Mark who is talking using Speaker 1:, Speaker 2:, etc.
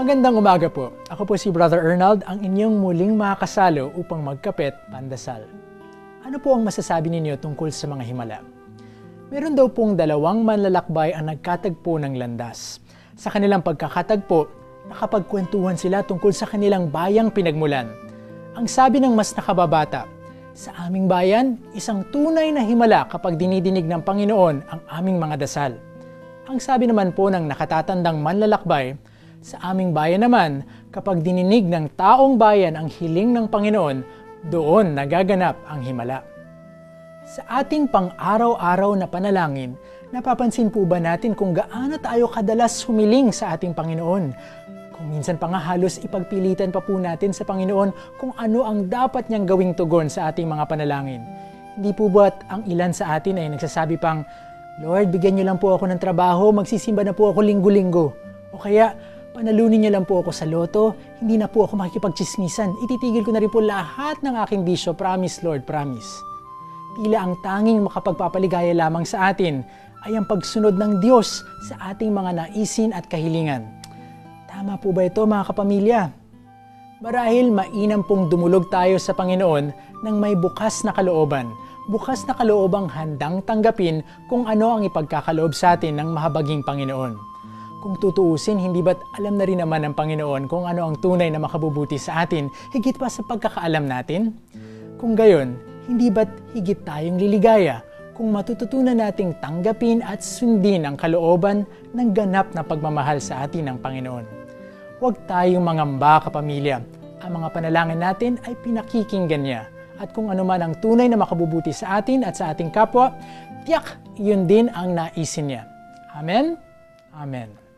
Speaker 1: Magandang umaga po. Ako po si Brother Ernald, ang inyong muling makakasalo upang magkapit pandasal. Ano po ang masasabi ninyo tungkol sa mga himala? Meron daw pong dalawang manlalakbay ang nagkatagpo ng landas. Sa kanilang pagkakatagpo, nakapagkwentuhan sila tungkol sa kanilang bayang pinagmulan. Ang sabi ng mas nakababata, sa aming bayan, isang tunay na himala kapag dinidinig ng Panginoon ang aming mga dasal. Ang sabi naman po ng nakatatandang manlalakbay, sa aming bayan naman, kapag dininig ng taong bayan ang hiling ng Panginoon, doon nagaganap ang himala. Sa ating pang-araw-araw na panalangin, napapansin po ba natin kung gaano tayo kadalas humiling sa ating Panginoon? Kung minsan pa nga halos ipagpilitan pa po natin sa Panginoon kung ano ang dapat niyang gawing tugon sa ating mga panalangin. Hindi po ba't ang ilan sa atin ay nagsasabi pang, Lord, bigyan niyo lang po ako ng trabaho, magsisimba na po ako linggo-linggo. O kaya, panalunin niyo lang po ako sa loto, hindi na po ako makikipagchismisan, ititigil ko na rin po lahat ng aking bisyo, promise Lord, promise. Tila ang tanging makapagpapaligaya lamang sa atin ay ang pagsunod ng Diyos sa ating mga naisin at kahilingan. Tama po ba ito mga kapamilya? Marahil mainam pong dumulog tayo sa Panginoon ng may bukas na kalooban, bukas na kaloobang handang tanggapin kung ano ang ipagkakaloob sa atin ng mahabaging Panginoon. Kung tutuusin, hindi ba't alam na rin naman ng Panginoon kung ano ang tunay na makabubuti sa atin, higit pa sa pagkakaalam natin? Kung gayon, hindi ba't higit tayong liligaya kung matututunan nating tanggapin at sundin ang kalooban ng ganap na pagmamahal sa atin ng Panginoon? Huwag tayong mangamba, kapamilya. Ang mga panalangin natin ay pinakikinggan niya. At kung ano man ang tunay na makabubuti sa atin at sa ating kapwa, tiyak, yun din ang naisin niya. Amen? Amen.